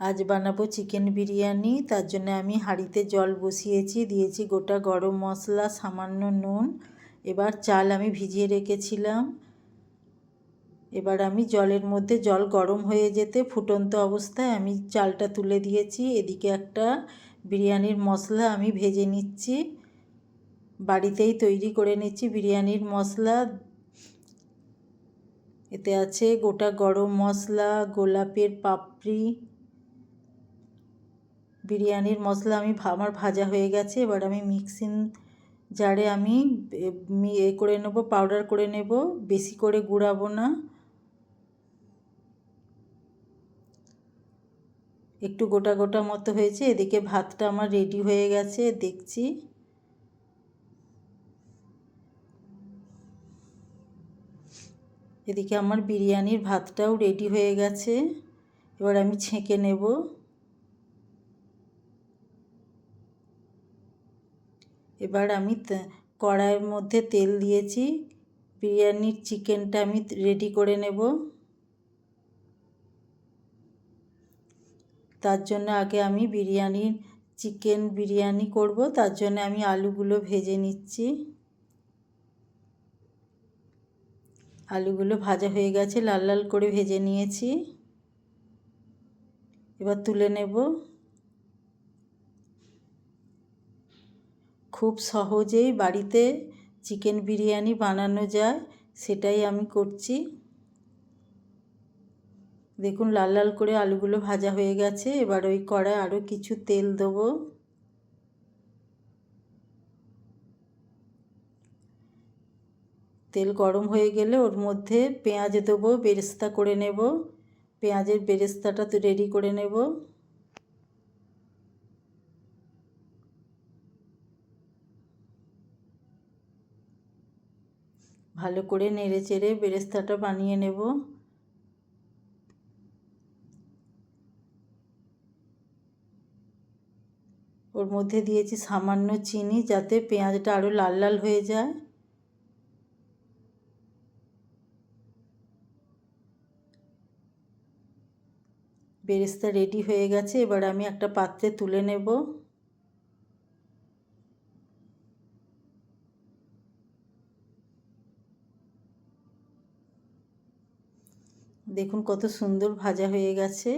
আজ বানাবো চিকেন বিরিয়ানি। তার জন্য আমি হাঁড়িতে জল বসিয়েছি, দিয়েছি গোটা গরম মশলা, সামান্য নুন। এবার চাল আমি ভিজিয়ে রেখেছিলাম। এবার আমি জলের মধ্যে জল গরম হয়ে যেতে ফুটন্ত অবস্থায় আমি চালটা তুলে দিয়েছি। এদিকে একটা বিরিয়ানির মশলা আমি ভেজে নিচ্ছি। বাড়িতেই তৈরি করে নিচ্ছি বিরিয়ানির মশলা। এতে আছে গোটা গরম মশলা, গোলাপের পাপড়ি বিরিয়ানির মশলা আমি আমার ভাজা হয়ে গেছে, এবার আমি মিক্সিং জারে আমি এ করে নেব, পাউডার করে নেব, বেশি করে গুঁড়াবো না। একটু গোটা গোটা মতো হয়েছে, এদিকে ভাতটা আমার রেডি হয়ে গেছে, দেখছি। এদিকে আমার বিরিয়ানির ভাতটাও রেডি হয়ে গেছে, এবার আমি ছেঁকে নেব। এবার আমি কড়াইয়ের মধ্যে তেল দিয়েছি। বিরিয়ানির চিকেনটা আমি রেডি করে নেব। তার জন্য আগে আমি বিরিয়ানির, চিকেন বিরিয়ানি করব। তার জন্য আমি আলুগুলো ভেজে নিচ্ছি। আলুগুলো ভাজা হয়ে গেছে, লাল লাল করে ভেজে নিয়েছি। এবার তুলে নেব। খুব সহজেই বাড়িতে চিকেন বিরিয়ানি বানানো যায়, সেটাই আমি করছি। দেখুন, লাল লাল করে আলুগুলো ভাজা হয়ে গেছে, এবার ওই কড়ায় আরও কিছু তেল দেবো। তেল গরম হয়ে গেলে ওর মধ্যে পেঁয়াজ দেবো, বেরেস্তা করে নেব। পেঁয়াজের বেরেস্তাটা তো রেডি করে নেব। ভালো করে নেড়ে চেড়ে বেরেস্তাটা বানিয়ে নেব। ওর মধ্যে দিয়েছি সামান্য চিনি যাতে পেঁয়াজটা আরও লাল লাল হয়ে যায়। বেরেস্তা রেডি হয়ে গেছে, এবার আমি একটা পাত্রে তুলে নেব। দেখুন কত সুন্দর ভাজা হয়ে গেছে।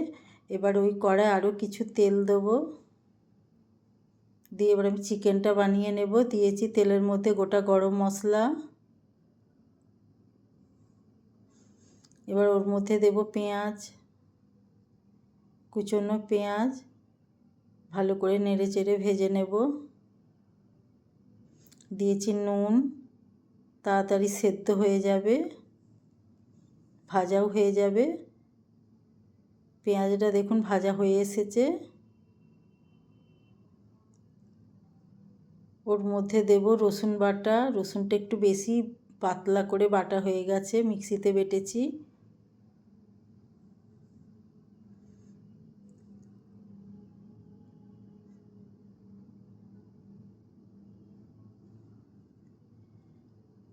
এবার ওই কড়ায় আরও কিছু তেল দেবো। দিয়ে এবার আমি চিকেনটা বানিয়ে নেব। দিয়েছি তেলের মধ্যে গোটা গরম মশলা। এবার ওর মধ্যে দেব পেঁয়াজ, কুচনো পেঁয়াজ, ভালো করে নেড়ে চেড়ে ভেজে নেব। দিয়েছি নুন, তাড়াতাড়ি সেদ্ধ হয়ে যাবে। ভাজাও হয়ে যাবে। পেঁয়াজটা দেখুন ভাজা হয়ে এসেছে। ওর মধ্যে দেব রসুন বাটা। রসুনটা একটু বেশি পাতলা করে বাটা হয়ে গেছে, মিক্সিতে বেটেছি।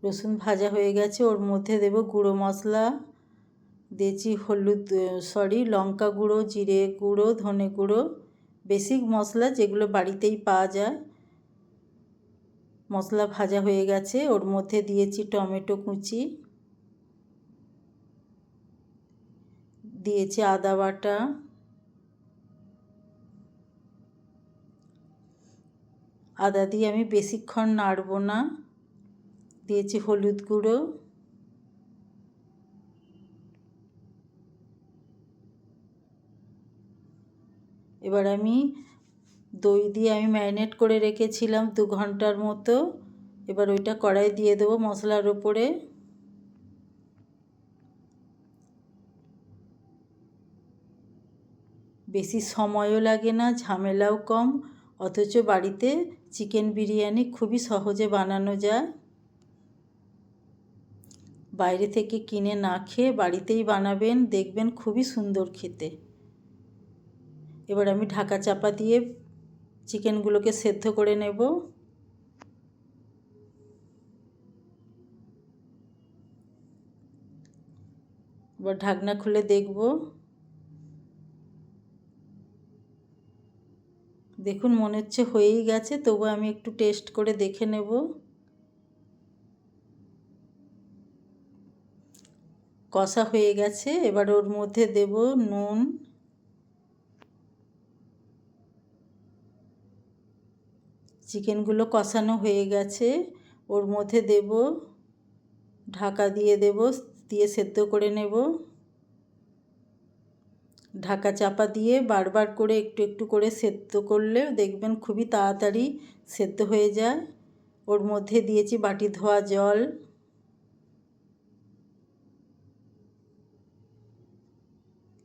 রসুন ভাজা হয়ে গেছে। ওর মধ্যে দেব গুঁড়ো মশলা। দিয়েছি হলুদ সরি লঙ্কা গুঁড়ো, জিরে গুঁড়ো, ধনে গুঁড়ো বেসিক মশলা যেগুলো বাড়িতেই পাওয়া যায়। মশলা ভাজা হয়ে গেছে, ওর মধ্যে দিয়েছি টমেটো কুচি। দিয়েছি আদা বাটা। আদা দিয়ে আমি বেশিক্ষণ নাড়ব না। দিয়েছি হলুদ গুঁড়ো। এবার আমি দই দিয়ে আমি ম্যারিনেট করে রেখেছিলাম দু ঘণ্টার মতো। এবার ওইটা কড়াই দিয়ে দেবো মশলার ওপরে। বেশি সময়ও লাগে না, ঝামেলাও কম, অথচ বাড়িতে চিকেন বিরিয়ানি খুবই সহজে বানানো যায়। বাইরে থেকে কিনে না খেয়ে বাড়িতেই বানাবেন, দেখবেন খুবই সুন্দর খেতে। এবার আমি ঢাকা চাপা দিয়ে চিকেনগুলোকে সেদ্ধ করে নেব। এবার ঢাকনা খুলে দেখব। দেখুন, মনে হচ্ছে হয়েই গেছে, তবু আমি একটু টেস্ট করে দেখে নেব। কষা হয়ে গেছে, এবার ওর মধ্যে দেব নুন চিকেনগুলো কষানো হয়ে গেছে। ওর মধ্যে দেব, ঢাকা দিয়ে দেব, দিয়ে সেদ্ধ করে নেব। ঢাকা চাপা দিয়ে বারবার করে একটু একটু করে সেদ্ধ করলে দেখবেন খুবই তাড়াতাড়ি সেদ্ধ হয়ে যায়। ওর মধ্যে দিয়েছি বাটি ধোয়া জল।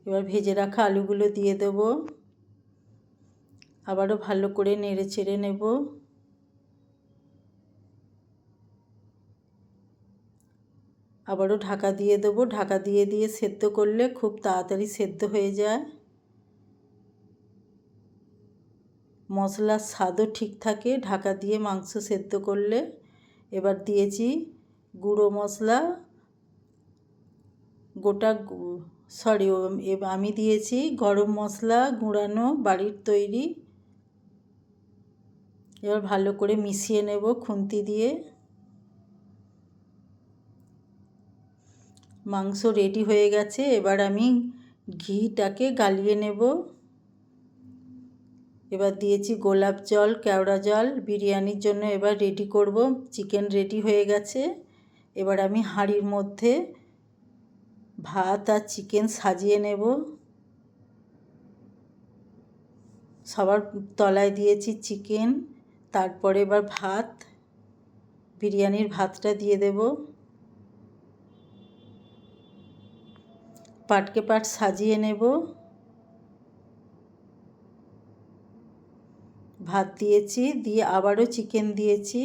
এবার ভেজে রাখা আলুগুলো দিয়ে দেব। আবারও ভালো করে নেড়ে চেড়ে নেব। আবারও ঢাকা দিয়ে দেবো। ঢাকা দিয়ে দিয়ে সেদ্ধ করলে খুব তাড়াতাড়ি সেদ্ধ হয়ে যায়। মশলার স্বাদও ঠিক থাকে ঢাকা দিয়ে মাংস সেদ্ধ করলে। এবার দিয়েছি গুঁড়ো মশলা। গোটা সরি আমি দিয়েছি গরম মশলা, গুঁড়ানো বাড়ির তৈরি। এবার ভালো করে মিশিয়ে নেব খুন্তি দিয়ে। মাংস রেডি হয়ে গেছে, এবার আমি ঘিটাকে গালিয়ে নেব। এবার দিয়েছি গোলাপ জল, কেওড়া জল, বিরিয়ানির জন্য এবার রেডি করব। চিকেন রেডি হয়ে গেছে। এবার আমি হাঁড়ির মধ্যে ভাত আর চিকেন সাজিয়ে নেব। সবার তলায় দিয়েছি চিকেন তারপরে এবার ভাত, বিরিয়ানির ভাতটা দিয়ে দেবো। পাটকে পাট সাজিয়ে নেব। ভাত দিয়েছি, দিয়ে আবারও চিকেন দিয়েছি।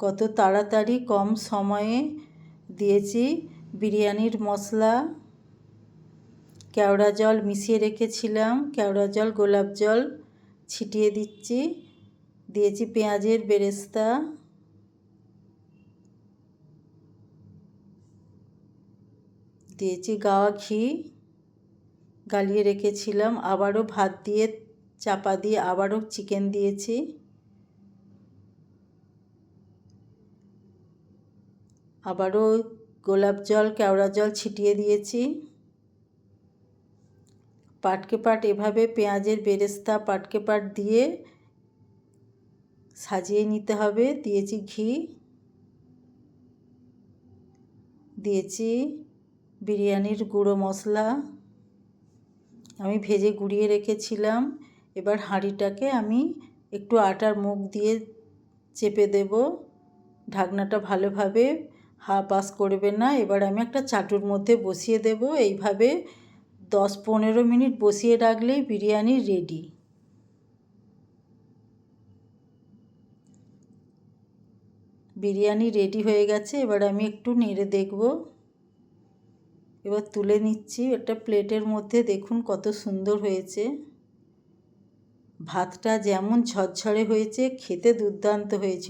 কত তাড়াতাড়ি কম সময়ে দিয়েছি বিরিয়ানির মশলা। কেওড়া জল মিশিয়ে রেখেছিলাম, কেওড়া জল, গোলাপ জল ছিটিয়ে দিচ্ছি, দিয়েছি পেঁয়াজের বেরেস্তা। দিয়েছি গাওয়া ঘি, গালিয়ে রেখেছিলাম, আবারও ভাত দিয়ে চাপা দিয়ে আবারও চিকেন দিয়েছি। আবারও গোলাপ জল, কেওড়া জল ছিটিয়ে দিয়েছি। পাটকে পাট এভাবে পেঁয়াজের বেরেস্তা পাটকে পাট দিয়ে সাজিয়ে নিতে হবে। দিয়েছি ঘি, দিয়েছি বিরিয়ানির গুঁড়ো মশলা। আমি ভেজে গুঁড়িয়ে রেখেছিলাম। এবার হাঁড়িটাকে আমি একটু আটার মুখ দিয়ে চেপে দেব। ঢাকনাটা ভালোভাবে হা পাস করবে না। এবার আমি একটা চাটুর মধ্যে বসিয়ে দেব। এইভাবে দশ পনেরো মিনিট বসিয়ে রাখলেই বিরিয়ানি রেডি বিরিয়ানি রেডি হয়ে গেছে, এবার আমি একটু নেড়ে দেখব। এবার তুলে নিচ্ছি, একটা প্লেটের মধ্যে দেখুন কত সুন্দর হয়েছে। ভাতটা যেমন ঝরঝরে হয়েছে, খেতে দুর্দান্ত হয়েছিল।